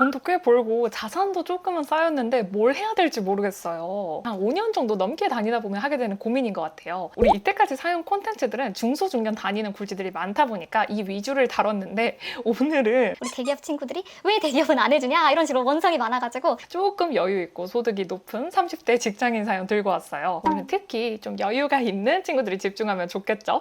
돈도 꽤 벌고 자산도 조금은 쌓였는데 뭘 해야 될지 모르겠어요. 한 5년 정도 넘게 다니다 보면 하게 되는 고민인 것 같아요. 우리 이때까지 사용 콘텐츠들은 중소중견 다니는 굴지들이 많다 보니까 이 위주를 다뤘는데 오늘은 우리 대기업 친구들이 왜 대기업은 안 해주냐 이런 식으로 원성이 많아가지고 조금 여유 있고 소득이 높은 30대 직장인 사연 들고 왔어요. 오늘 특히 좀 여유가 있는 친구들이 집중하면 좋겠죠?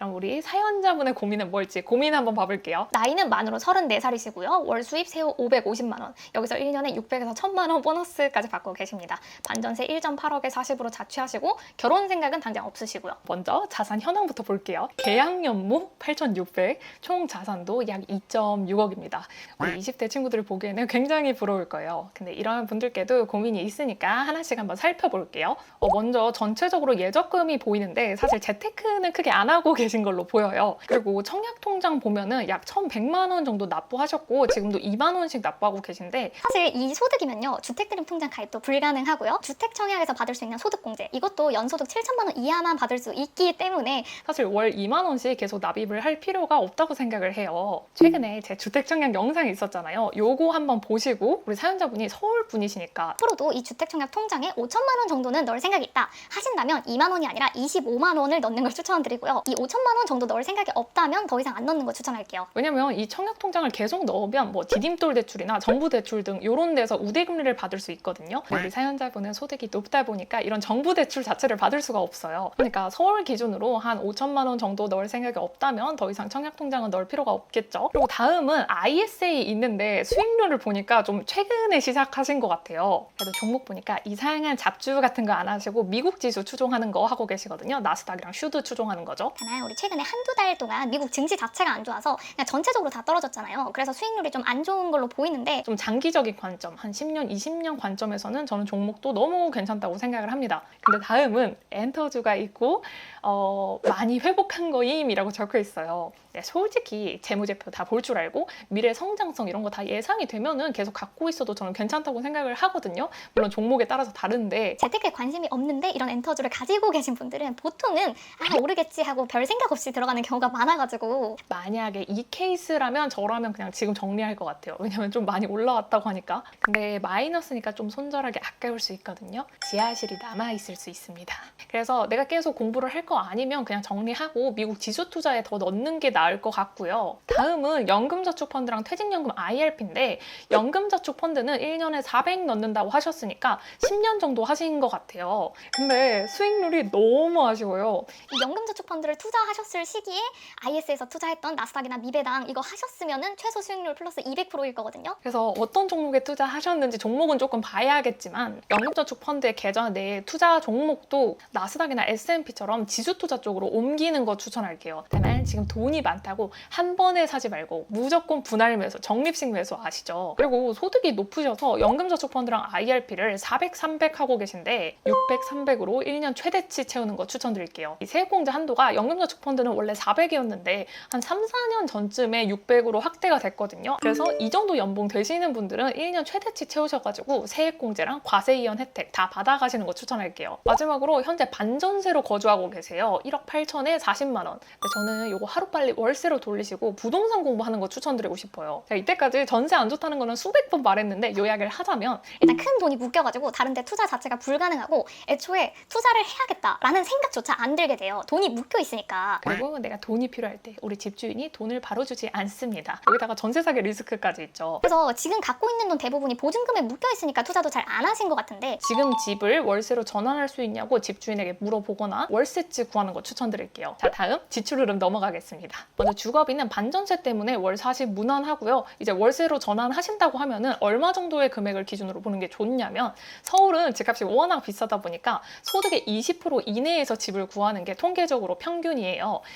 그럼 우리 사연자분의 고민은 뭘지 고민 한번 봐볼게요. 나이는 만으로 34살이시고요. 월 수입 세후 550만 원. 여기서 1년에 600에서 1000만 원 보너스까지 받고 계십니다. 반전세 1.8억에 40으로 자취하시고 결혼 생각은 당장 없으시고요. 먼저 자산 현황부터 볼게요. 계약 연무 8,600, 총 자산도 약 2.6억입니다. 우리 20대 친구들이 보기에는 굉장히 부러울 거예요. 근데 이런 분들께도 고민이 있으니까 하나씩 한번 살펴볼게요. 어, 먼저 전체적으로 예적금이 보이는데 사실 재테크는 크게 안 하고 계신 걸로 보여요. 그리고 청약 통장 보면은 약 1,100만 원 정도 납부하셨고 지금도 2만 원씩 납부하고 계신데 사실 이 소득이면요. 주택드림 통장 가입도 불가능하고요. 주택 청약에서 받을 수 있는 소득공제 이것도 연소득 7천만 원 이하만 받을 수 있기 때문에 사실 월 2만 원씩 계속 납입을 할 필요가 없다고 생각을 해요. 최근에 제 주택 청약 영상이 있었잖아요. 요거 한번 보시고 우리 사연자분이 서울 분이시니까 앞으로도 이 주택 청약 통장에 5천만 원 정도는 넣을 생각이 있다 하신다면 2만 원이 아니라 25만 원을 넣는 걸 추천드리고요. 이 5천만 원 정도 넣을 생각이 없다면 더 이상 안 넣는 걸 추천할게요. 왜냐면 이 청약 통장을 계속 넣으면 뭐 디딤돌 대출이나 정부 대출 등 이런 데서 우대금리를 받을 수 있거든요. 근데 우리 사연자분은 소득이 높다 보니까 이런 정부 대출 자체를 받을 수가 없어요. 그러니까 서울 기준으로 한 5천만 원 정도 넣을 생각이 없다면 더 이상 청약 통장은 넣을 필요가 없겠죠. 그리고 다음은 ISA 있는데 수익률을 보니까 좀 최근에 시작하신 것 같아요. 그래도 종목 보니까 이상한 잡주 같은 거 안 하시고 미국 지수 추종하는 거 하고 계시거든요. 나스닥이랑 슈드 추종하는 거죠. 하나 우리 최근에 한두 달 동안 미국 증시 자체가 안 좋아서 그냥 전체적으로 다 떨어졌잖아요. 그래서 수익률이 좀 안 좋은 걸로 보이는데 좀 장기적인 관점, 한 10년, 20년 관점에서는 저는 종목도 너무 괜찮다고 생각을 합니다. 근데 다음은 엔터주가 있고 어, 많이 회복한 거임이라고 적혀 있어요. 네, 솔직히 재무제표 다 볼 줄 알고 미래 성장성 이런 거 다 예상이 되면은 계속 갖고 있어도 저는 괜찮다고 생각을 하거든요. 물론 종목에 따라서 다른데 재테크에 관심이 없는데 이런 엔터주를 가지고 계신 분들은 보통은 아 오르겠지 하고 별 생각 없이 들어가는 경우가 많아가지고 만약에 이 케이스라면 저라면 그냥 지금 정리할 것 같아요. 왜냐면 좀 많이 올라왔다고 하니까. 근데 마이너스니까 좀 손절하기 아까울 수 있거든요. 지하실이 남아 있을 수 있습니다. 그래서 내가 계속 공부를 할 거 아니면 그냥 정리하고 미국 지수 투자에 더 넣는 게 나을 것 같고요. 다음은 연금저축펀드랑 퇴직연금 IRP인데 연금저축 펀드는 1년에 400 넣는다고 하셨으니까 10년 정도 하신 것 같아요. 근데 수익률이 너무 아쉬워요. 이 연금저축 펀드를 투자 하셨을 시기에 IS에서 투자했던 나스닥이나 미배당 이거 하셨으면은 최소 수익률 플러스 200%일 거거든요. 그래서 어떤 종목에 투자하셨는지 종목은 조금 봐야겠지만 연금저축 펀드의 계좌 내에 투자 종목도 나스닥이나 S&P처럼 지수 투자 쪽으로 옮기는 거 추천할게요. 다만 지금 돈이 많다고 한 번에 사지 말고 무조건 분할 매수, 적립식 매수 아시죠? 그리고 소득이 높으셔서 연금저축 펀드랑 IRP를 400, 300 하고 계신데 600, 300으로 1년 최대치 채우는 거 추천드릴게요. 이 세액공제 한도가 연금저축 펀드는 원래 400이었는데 한 3, 4년 전쯤에 600으로 확대가 됐거든요. 그래서 이 정도 연봉 되시는 분들은 1년 최대치 채우셔가지고 세액공제랑 과세이연 혜택 다 받아가시는 거 추천할게요. 마지막으로 현재 반전세로 거주하고 계세요. 1억 8천에 40만 원. 저는 이거 하루빨리 월세로 돌리시고 부동산 공부하는 거 추천드리고 싶어요. 제가 이때까지 전세 안 좋다는 거는 수백 번 말했는데 요약을 하자면 일단 큰 돈이 묶여가지고 다른데 투자 자체가 불가능하고 애초에 투자를 해야겠다라는 생각조차 안 들게 돼요. 돈이 묶여 있으니까. 그리고 내가 돈이 필요할 때 우리 집주인이 돈을 바로 주지 않습니다. 여기다가 전세 사기 리스크까지 있죠. 그래서 지금 갖고 있는 돈 대부분이 보증금에 묶여 있으니까 투자도 잘 안 하신 것 같은데 지금 집을 월세로 전환할 수 있냐고 집주인에게 물어보거나 월세집 구하는 거 추천드릴게요. 자, 다음 지출 흐름 넘어가겠습니다. 먼저 주거비는 반전세 때문에 월 40 무난하고요. 이제 월세로 전환하신다고 하면은 얼마 정도의 금액을 기준으로 보는 게 좋냐면 서울은 집값이 워낙 비싸다 보니까 소득의 20% 이내에서 집을 구하는 게 통계적으로 평균이에요.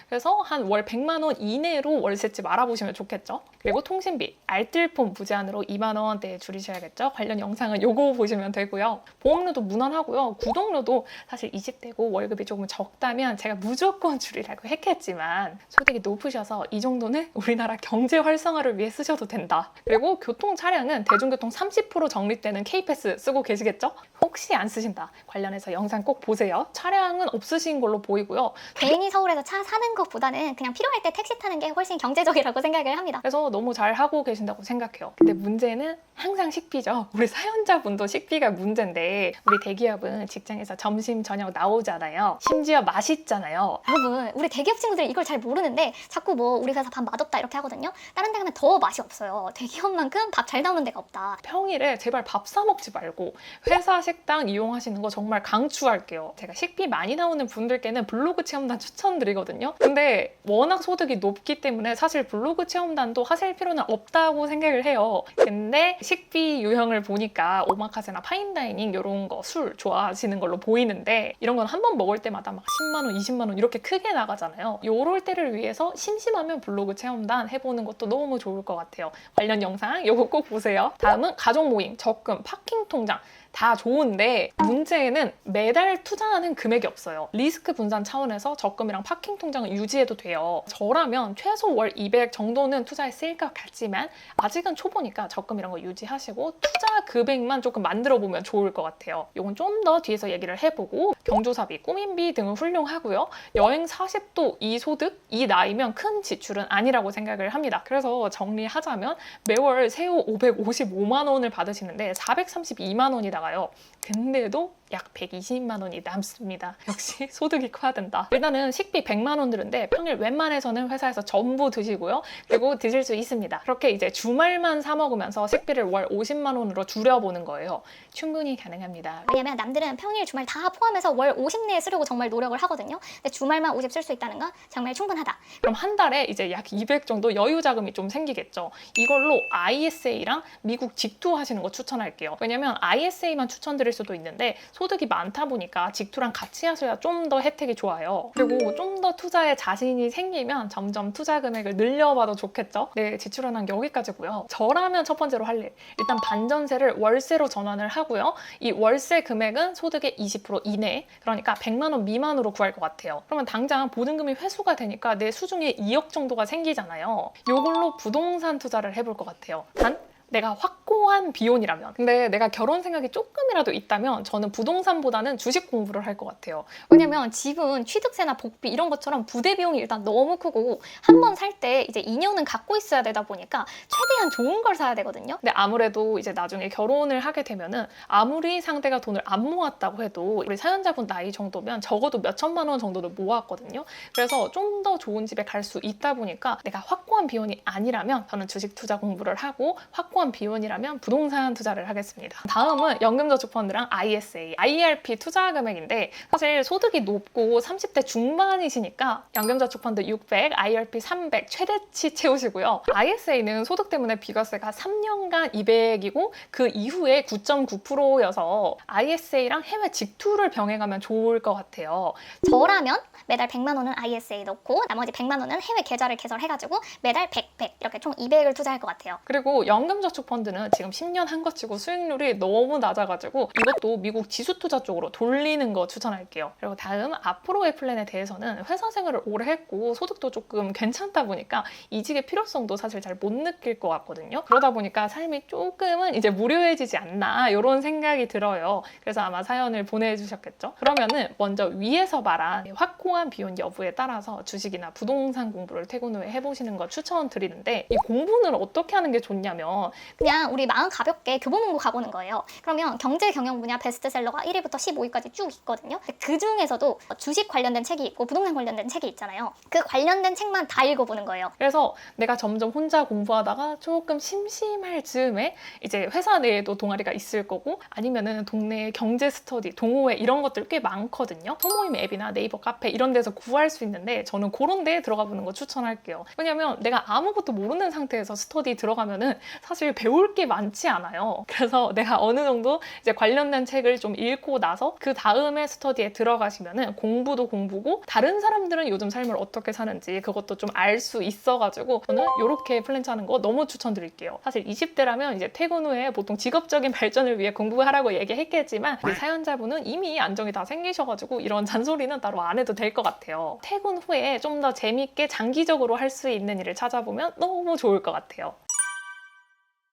그래서 한 월 100만 원 이내로 월세집 알아보시면 좋겠죠. 그리고 통신비, 알뜰폰 무제한으로 2만 원대에 줄이셔야겠죠. 관련 영상은 요거 보시면 되고요. 보험료도 무난하고요. 구독료도 사실 20대고 월급이 조금 적다면 제가 무조건 줄이라고 했겠지만 소득이 높으셔서 이 정도는 우리나라 경제 활성화를 위해 쓰셔도 된다. 그리고 교통 차량은 대중교통 30% 적립되는 K패스 쓰고 계시겠죠? 혹시 안 쓰신다. 관련해서 영상 꼭 보세요. 차량은 없으신 걸로 보이고요. 괜히 서울에서 차 사는 것보다는 그냥 필요할 때 택시 타는 게 훨씬 경제적이라고 생각을 합니다. 그래서 너무 잘 하고 계신다고 생각해요. 근데 문제는 항상 식비죠. 우리 사연자분도 식비가 문제인데 우리 대기업은 직장에서 점심 저녁 나오잖아요. 심지어 맛있잖아요. 여러분, 우리 대기업 친구들 이걸 잘 모르는데 자꾸 뭐 우리 회사 밥 맛없다 이렇게 하거든요. 다른 데 가면 더 맛이 없어요. 대기업만큼 밥 잘 나오는 데가 없다. 평일에 제발 밥 사 먹지 말고 회사 식당 이용하시는 거 정말 강추할게요. 제가 식비 많이 나오는 분들께는 블로그 체험단 추천드리 거든요. 근데 워낙 소득이 높기 때문에 사실 블로그 체험단도 하실 필요는 없다고 생각을 해요. 근데 식비 유형을 보니까 오마카세나 파인다이닝 이런 거 술 좋아하시는 걸로 보이는데 이런 건 한 번 먹을 때마다 막 10만 원, 20만 원 이렇게 크게 나가잖아요. 요럴 때를 위해서 심심하면 블로그 체험단 해보는 것도 너무 좋을 것 같아요. 관련 영상 요거 꼭 보세요. 다음은 가족 모임, 적금, 파킹 통장. 다 좋은데 문제는 매달 투자하는 금액이 없어요. 리스크 분산 차원에서 적금이랑 파킹 통장을 유지해도 돼요. 저라면 최소 월 200 정도는 쓰일 것 같지만 아직은 초보니까 적금 이런 거 유지하시고 투자 금액만 조금 만들어 보면 좋을 것 같아요. 이건 좀 더 뒤에서 얘기를 해보고 경조사비, 꾸민비 등은 훌륭하고요. 여행 40도 이 소득, 이 나이면 큰 지출은 아니라고 생각을 합니다. 그래서 정리하자면 매월 세후 555만 원을 받으시는데 432만 원이 나가요. 근데도 약 120만 원이 남습니다. 역시 소득이 커야 된다. 일단은 식비 100만 원 드는데 평일 웬만해서는 회사에서 전부 드시고요. 그리고 드실 수 있습니다. 그렇게 이제 주말만 사 먹으면서 식비를 월 50만 원으로 줄여보는 거예요. 충분히 가능합니다. 왜냐면 남들은 평일 주말 다 포함해서 월 50 내에 쓰려고 정말 노력을 하거든요. 근데 주말만 50 쓸 수 있다는 건 정말 충분하다. 그럼 한 달에 이제 약 200 정도 여유 자금이 좀 생기겠죠. 이걸로 ISA랑 미국 직투 하시는 거 추천할게요. 왜냐면 ISA만 추천드릴 수도 있는데 소 득이 많다 보니까 직투랑 같이 하셔야 좀 더 혜택이 좋아요. 그리고 좀 더 투자에 자신이 생기면 점점 투자 금액을 늘려봐도 좋겠죠. 네, 지출은한 여기까지고요. 저라면 첫 번째로 할 일. 일단 반전세를 월세로 전환을 하고요. 이 월세 금액은 소득의 20% 이내, 그러니까 100만 원 미만으로 구할 것 같아요. 그러면 당장 보증금이 회수가 되니까 내 수중에 2억 정도가 생기잖아요. 이걸로 부동산 투자를 해볼 것 같아요. 단 내가 확고한 비혼이라면 근데 내가 결혼 생각이 조금이라도 있다면 저는 부동산보다는 주식 공부를 할 것 같아요 왜냐면 집은 취득세나 복비 이런 것처럼 부대 비용이 일단 너무 크고 한 번 살 때 이제 2년은 갖고 있어야 되다 보니까 최대한 좋은 걸 사야 되거든요. 근데 아무래도 이제 나중에 결혼을 하게 되면은 아무리 상대가 돈을 안 모았다고 해도 우리 사연자분 나이 정도면 적어도 몇 천만 원 정도는 모았거든요. 그래서 좀 더 좋은 집에 갈 수 있다 보니까 내가 확고한 비혼이 아니라면 저는 주식 투자 공부를 하고 확 고한 비혼이라면 부동산 투자를 하겠습니다. 다음은 연금저축펀드랑 ISA, IRP 투자 금액인데 사실 소득이 높고 30대 중반이시니까 연금저축펀드 600, IRP 300 최대치 채우시고요. ISA는 소득 때문에 비과세가 3년간 200이고 그 이후에 9.9%여서 ISA랑 해외 직투를 병행하면 좋을 것 같아요. 저라면 매달 100만 원은 ISA 넣고 나머지 100만 원은 해외 계좌를 개설해가지고 매달 100, 100 이렇게 총 200을 투자할 것 같아요. 그리고 연금 저축 펀드는 지금 10년 한 것 치고 수익률이 너무 낮아가지고 이것도 미국 지수 투자 쪽으로 돌리는 거 추천할게요. 그리고 다음 앞으로의 플랜에 대해서는 회사 생활을 오래 했고 소득도 조금 괜찮다 보니까 이직의 필요성도 사실 잘 못 느낄 것 같거든요. 그러다 보니까 삶이 조금은 이제 무료해지지 않나 이런 생각이 들어요. 그래서 아마 사연을 보내주셨겠죠. 그러면은 먼저 위에서 말한 확고한 비혼 여부에 따라서 주식이나 부동산 공부를 퇴근 후에 해보시는 거 추천드리는데 이 공부는 어떻게 하는 게 좋냐면 그냥 우리 마음 가볍게 교보문고 가보는 거예요. 그러면 경제 경영 분야 베스트셀러가 1위부터 15위까지 쭉 있거든요. 그 중에서도 주식 관련된 책이 있고 부동산 관련된 책이 있잖아요. 그 관련된 책만 다 읽어보는 거예요. 그래서 내가 점점 혼자 공부하다가 조금 심심할 즈음에 이제 회사 내에도 동아리가 있을 거고 아니면은 동네 경제 스터디, 동호회 이런 것들 꽤 많거든요. 소모임 앱이나 네이버 카페 이런 데서 구할 수 있는데 저는 그런 데에 들어가 보는 거 추천할게요. 왜냐면 내가 아무것도 모르는 상태에서 스터디 들어가면은 사실 배울 게 많지 않아요. 그래서 내가 어느 정도 이제 관련된 책을 좀 읽고 나서 그 다음에 스터디에 들어가시면은 공부도 공부고 다른 사람들은 요즘 삶을 어떻게 사는지 그것도 좀 알 수 있어가지고 저는 이렇게 플랜 짜는 거 너무 추천드릴게요. 사실 20대라면 이제 퇴근 후에 보통 직업적인 발전을 위해 공부하라고 얘기했겠지만 우리 사연자분은 이미 안정이 다 생기셔가지고 이런 잔소리는 따로 안 해도 될 것 같아요. 퇴근 후에 좀 더 재밌게 장기적으로 할 수 있는 일을 찾아보면 너무 좋을 것 같아요.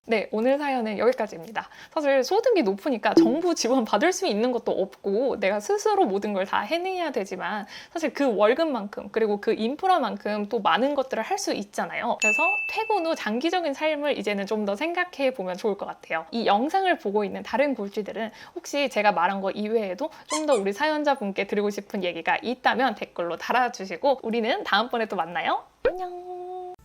네, 오늘 사연은 여기까지입니다. 사실 소득이 높으니까 정부 지원 받을 수 있는 것도 없고 내가 스스로 모든 걸 다 해내야 되지만 사실 그 월급만큼 그리고 그 인프라만큼 또 많은 것들을 할 수 있잖아요. 그래서 퇴근 후 장기적인 삶을 이제는 좀 더 생각해 보면 좋을 것 같아요. 이 영상을 보고 있는 다른 굴지들은 혹시 제가 말한 거 이외에도 좀 더 우리 사연자분께 드리고 싶은 얘기가 있다면 댓글로 달아주시고 우리는 다음번에 또 만나요. 안녕.